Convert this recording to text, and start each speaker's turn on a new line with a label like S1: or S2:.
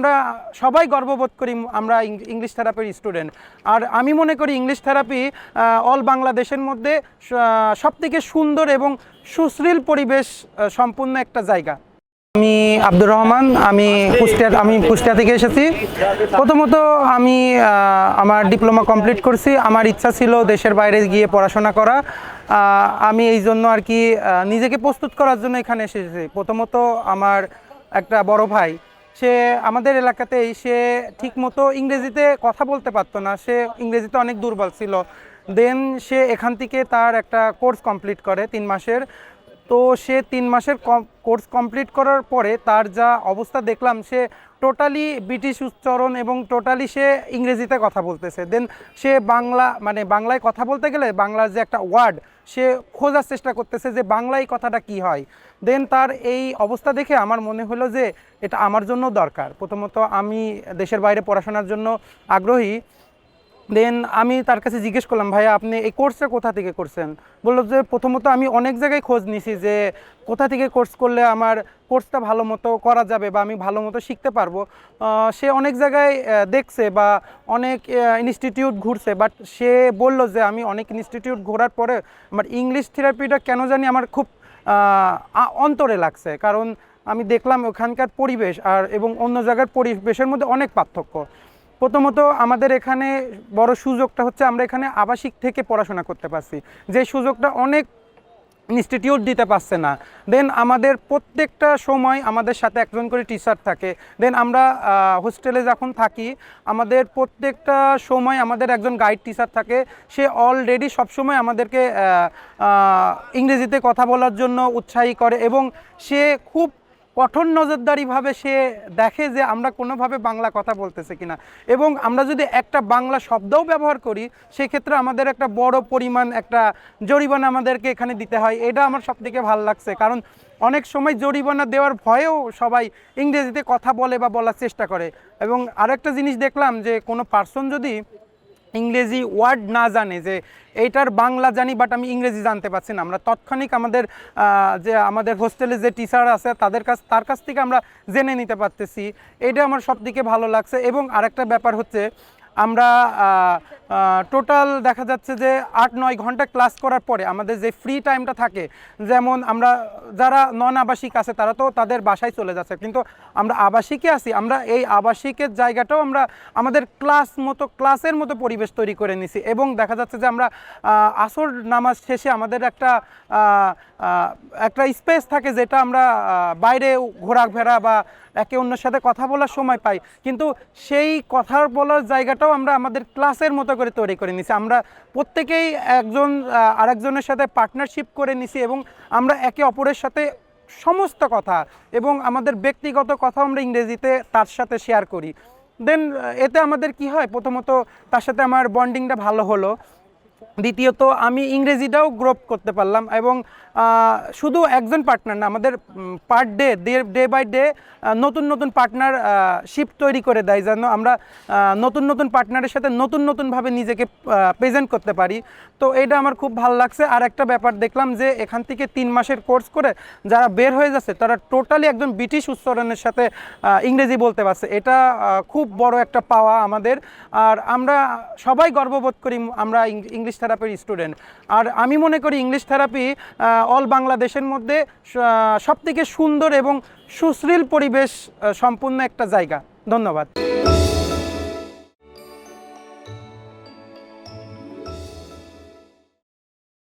S1: আমরা সবাই গর্ববোধ করি আমরা ইংলিশ থেরাপির স্টুডেন্ট। আর আমি মনে করি ইংলিশ থেরাপি অল বাংলাদেশের মধ্যে সব থেকে সুন্দর এবং সুশ্রীল পরিবেশ সম্পূর্ণ একটা জায়গা। আমি আব্দুর রহমান, আমি কুষ্টিয়া আমি কুষ্টিয়া থেকে এসেছি। প্রথমত আমি আমার ডিপ্লোমা কমপ্লিট করছি। আমার ইচ্ছা ছিল দেশের বাইরে গিয়ে পড়াশোনা করা। আমি এই জন্য আর কি নিজেকে প্রস্তুত করার জন্য এখানে এসেছি। প্রথমত আমার একটা বড় ভাই সে আমাদের এলাকাতেই সে ঠিকমতো ইংরেজিতে কথা বলতে পারতো না। সে ইংরেজিতে অনেক দুর্বল ছিল। দেন সে এখান থেকে তার একটা কোর্স কমপ্লিট করে তিন মাসের। তো সে তিন মাসের কোর্স কমপ্লিট করার পরে তার যা অবস্থা দেখলাম, সে টোটালি ব্রিটিশ উচ্চারণ এবং টোটালি সে ইংরেজিতে কথা বলতেছে। দেন সে বাংলা মানে বাংলায় কথা বলতে গেলে বাংলার যে একটা ওয়ার্ড সে খোঁজার চেষ্টা করতেছে যে বাংলায় কথাটা কি হয়। দেন তার এই অবস্থা দেখে আমার মনে হলো যে এটা আমার জন্য দরকার। প্রথমত আমি দেশের বাইরে পড়াশোনার জন্য আগ্রহী। দেন আমি তার কাছে জিজ্ঞেস করলাম ভাইয়া আপনি এই কোর্সটা কোথা থেকে করছেন? বলল যে, প্রথমত আমি অনেক জায়গায় খোঁজ নিছি যে, কোথা থেকে কোর্স করলে আমার কোর্সটা ভালো মতো করা যাবে বা আমি ভালো মতো শিখতে পারব। সে অনেক জায়গায় দেখছে বা অনেক ইনস্টিটিউট ঘুরছে বাট সে বলল যে, আমি অনেক ইনস্টিটিউট ঘোরার পরে আমার ইংলিশ থেরাপিটা কেন জানি আমার খুব অন্তরে লাগছে। কারণ আমি দেখলাম ওখানকার পরিবেশ আর, এবং অন্য জায়গার পরিবেশের মধ্যে অনেক পার্থক্য। প্রথমত আমাদের এখানে বড় সুযোগটা হচ্ছে আমরা এখানে আবাসিক থেকে পড়াশোনা করতে পারছি। যে সুযোগটা অনেক ইনস্টিটিউট দিতে পারছে না। দেন আমাদের প্রত্যেকটা সময় আমাদের সাথে একজন করে টিচার থাকে। দেন আমরা হোস্টেলে যখন থাকি, আমাদের প্রত্যেকটা সময় আমাদের একজন গাইড টিচার থাকে। সে অলরেডি সবসময় আমাদেরকে ইংরেজিতে কথা বলার জন্য উৎসাহী করে এবং সে খুব কঠোর নজরদারিভাবে সে দেখে যে আমরা কোনোভাবে বাংলা কথা বলতেছে কিনা। এবং আমরা যদি একটা বাংলা শব্দও ব্যবহার করি, সেক্ষেত্রে আমাদের একটা বড় পরিমাণ একটা জরিমানা আমাদেরকে এখানে দিতে হয়। এটা আমার সব থেকে ভালো লাগছে। কারণ অনেক সময় জরিমানা দেওয়ার ভয়েও সবাই ইংরেজিতে কথা বলে বা বলার চেষ্টা করে। এবং আরেকটা জিনিস দেখলাম যে কোনো পার্সন যদি ইংরেজি ওয়ার্ড না জানে যে এইটার বাংলা জানি বাট আমি ইংরেজি জানতে পারছি না। আমরা তৎক্ষণিক আমাদের যে আমাদের হোস্টেলে যে টিচার আছে, তাদের কাছ, তার কাছ থেকে আমরা জেনে নিতে পারতেছি। এটা আমার সব দিকে ভালো লাগছে। এবং আরেকটা ব্যাপার হচ্ছে আমরা টোটাল দেখা যাচ্ছে যে আট নয় ঘণ্টা ক্লাস করার পরে আমাদের যে ফ্রি টাইমটা থাকে, যেমন আমরা যারা নন আবাসিক আছে তারা তো তাদের বাসায় চলে যাচ্ছে, কিন্তু আমরা আবাসিকে আছি, আমরা এই আবাসিকের জায়গাটাও আমরা আমাদের ক্লাস মতো ক্লাসের মতো পরিবেশ তৈরি করে নিছি এবং দেখা যাচ্ছে যে আমরা আসর নামাজ শেষে আমাদের একটা একটা স্পেস থাকে যেটা আমরা বাইরে ঘোরাফেরা বা একে অন্যের সাথে কথা বলার সময় পাই, কিন্তু সেই কথা বলার জায়গাটাও আমরা আমাদের ক্লাসের মতো করে তৈরি করে নিছি। আমরা প্রত্যেকেই একজন আরেকজনের সাথে পার্টনারশিপ করে নিছি এবং আমরা একে অপরের সাথে সমস্ত কথা এবং আমাদের ব্যক্তিগত কথা আমরা ইংরেজিতে তার সাথে শেয়ার করি। দেন এতে আমাদের কি হয়? প্রথমত তার সাথে আমার বন্ডিংটা ভালো হলো। দ্বিতীয়ত, আমি ইংরেজিটাও গ্রোপ করতে পারলাম এবং শুধু একজন পার্টনার না, আমাদের per day day by day নতুন নতুন পার্টনার শিপ তৈরি করে দেয় যেন আমরা নতুন নতুন পার্টনারের সাথে নতুন নতুনভাবে নিজেকে প্রেজেন্ট করতে পারি। তো এটা আমার খুব ভালো লাগছে। আর একটা ব্যাপার দেখলাম যে, এখান থেকে তিন মাসের কোর্স করে যারা বের হয়ে যাচ্ছে, তারা টোটালি একদম ব্রিটিশ উচ্চারণের সাথে ইংরেজি বলতে পারছে। এটা খুব বড় একটা পাওয়া আমাদের। আর আমরা সবাই গর্ববোধ করি, আমরা ইং- ইংলিশ থেরাপির স্টুডেন্ট। আর আমি মনে করি ইংলিশ থেরাপি অল বাংলাদেশের মধ্যে সব থেকে সুন্দর এবং সুশ্রীল পরিবেশ সম্পূর্ণ একটা জায়গা। ধন্যবাদ।